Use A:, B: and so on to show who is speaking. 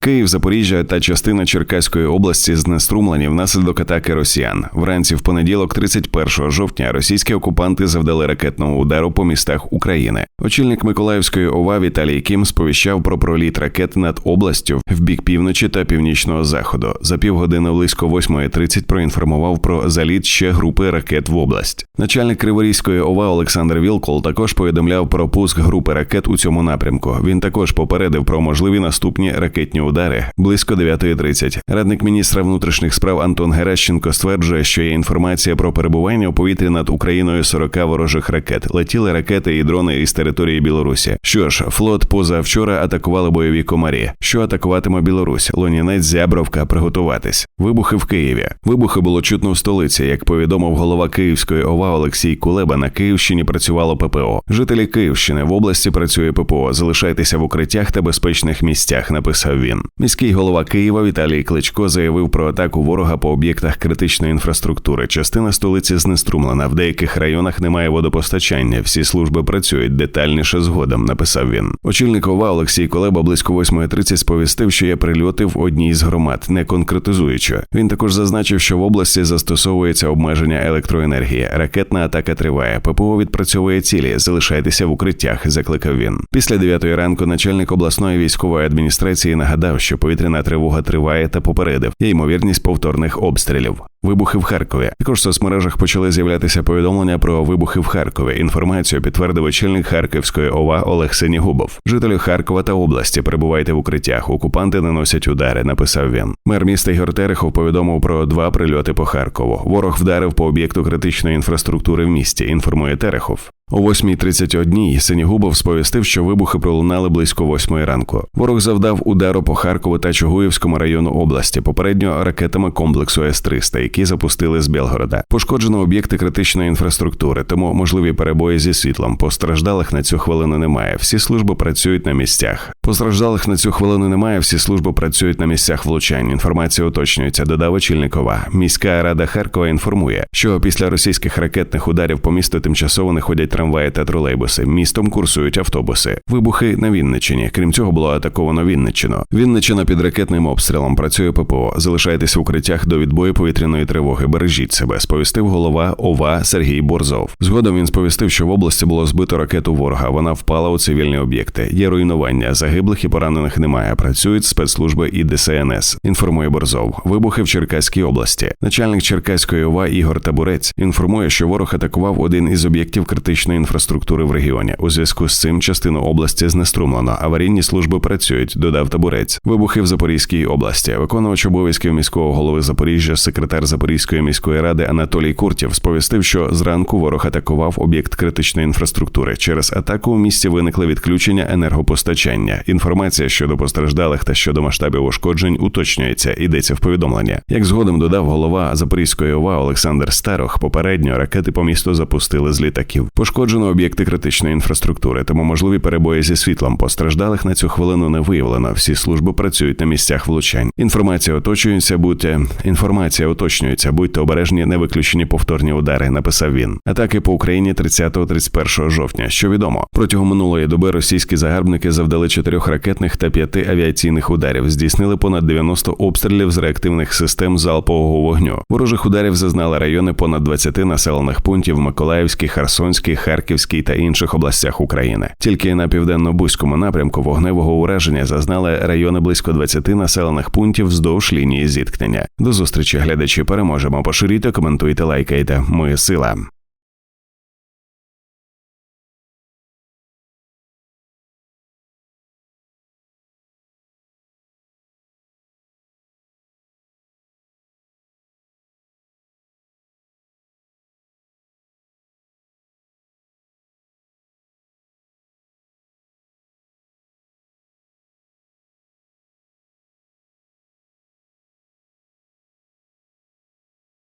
A: Київ, Запоріжжя та частина Черкаської області знеструмлені внаслідок атаки росіян. Вранці в понеділок, 31 жовтня, російські окупанти завдали ракетного удару по містах України. Очільник Миколаївської ОВА Віталій Кім сповіщав про проліт ракет над областю в бік півночі та північного заходу. За півгодини близько 8.30 проінформував про заліт ще групи ракет в область. Начальник Криворізької ОВА Олександр Вілкол також повідомляв про пуск групи ракет у цьому напрямку. Він також попередив про можливі наступні ракетні удари близько 9.30. Радник міністра внутрішніх справ Антон Геращенко стверджує, що є інформація про перебування у повітрі над Україною 40 ворожих ракет. Летіли ракети і дрони із території Білорусі. Що ж, флот позавчора атакували бойові комарі. Що атакуватиме Білорусь? Лонінець Зябровка приготуватись. Вибухи в Києві. Вибухи було чутно в столиці. Як повідомив голова Київської ОВА Олексій Кулеба, на Київщині працювало ППО. Жителі Київщини в області працює ППО. Залишайтеся в укриттях та безпечних місцях. Написав він. Міський голова Києва Віталій Кличко заявив про атаку ворога по об'єктах критичної інфраструктури. Частина столиці знеструмлена. В деяких районах немає водопостачання. Всі служби працюють детальніше згодом. Написав він. Очільник ОВА Олексій Колеба близько 8.30 сповістив, що є прильоти в одній з громад, не конкретизуючи. Він також зазначив, що в області застосовується обмеження електроенергії. Ракетна атака триває. ППО відпрацьовує цілі. Залишайтеся в укриттях. Закликав він. Після 9 ранку начальник обласної військової адміністрації нагадав, що повітряна тривога триває та попередив є ймовірність повторних обстрілів. Вибухи в Харкові. Також в соцмережах почали з'являтися повідомлення про вибухи в Харкові. Інформацію підтвердив очільник Харківської ОВА Олег Сенігубов. Жителі Харкова та області перебувайте в укриттях. Окупанти наносять удари. Написав він. Мер міста Ігор Терехов повідомив про два прильоти по Харкову. Ворог вдарив по об'єкту критичної інфраструктури в місті. Інформує Терехов. О 8.31 Сенігубов сповістив, що вибухи пролунали близько 8 ранку. Ворог завдав удару по Харкову та Чугуївському району області, попередньо ракетами комплексу С-300, які запустили з Білгорода. Пошкоджено об'єкти критичної інфраструктури, тому можливі перебої зі світлом. Постраждалих на цю хвилину немає. Всі служби працюють на місцях. Постраждалих на цю хвилину немає. Всі служби працюють на місцях влучань. Інформація уточнюється. Додав очільникова. Міська рада Харкова інформує, що після російських ракетних ударів по місту тимчасово не ходять трамваї та тролейбуси. Містом курсують автобуси. Вибухи на Вінниччині. Крім цього, було атаковано Вінниччину. Вінниччина під ракетним обстрілом працює ППО. Залишайтесь в укриттях до відбою повітряної тривоги. Бережіть себе. Сповістив голова ОВА Сергій Борзов. Згодом він сповістив, що в області було збито ракету ворога. Вона впала у цивільні об'єкти. Є руйнування. Загиблих і поранених немає. Працюють спецслужби і ДСНС. Інформує Борзов. Вибухи в Черкаській області. Начальник Черкаської ОВА Ігор Табурець інформує, що ворог атакував один із об'єктів критичної інфраструктури в регіоні. У зв'язку з цим частину області знеструмлено. Аварійні служби працюють. Додав табурець. Вибухи в Запорізькій області. Виконувач обов'язків міського голови Запоріжжя, секретар Запорізької міської ради Анатолій Куртєв сповістив, що зранку ворог атакував об'єкт критичної інфраструктури. Через атаку у місті виникли відключення енергопостачання. Інформація щодо постраждалих та щодо масштабів ушкоджень уточнюється. Йдеться в повідомленні. Як згодом додав голова Запорізької ОВА Олександр Старох, попередньо ракети по місту запустили з літаків. Пошкоджено об'єкти критичної інфраструктури, тому можливі перебої зі світлом. Постраждалих на цю хвилину не виявлено. Всі служби працюють на місцях влучань. Інформація оточується, будьте інформація уточнюється, будьте обережні, не виключені повторні удари. Написав він. Атаки по Україні 30-31 жовтня. Що відомо протягом минулої доби російські загарбники завдали чотирьох ракетних та п'яти авіаційних ударів. Здійснили понад 90 обстрілів з реактивних систем залпового вогню. Ворожих ударів зазнали райони понад 20 населених пунктів в Миколаївській, Херсонській, Харківській та інших областях України. Тільки на південно-бузькому напрямку вогневого ураження зазнали райони близько 20 населених пунктів вздовж лінії зіткнення. До зустрічі глядачі переможемо. Поширюйте, коментуйте, лайкайте. Ми сила.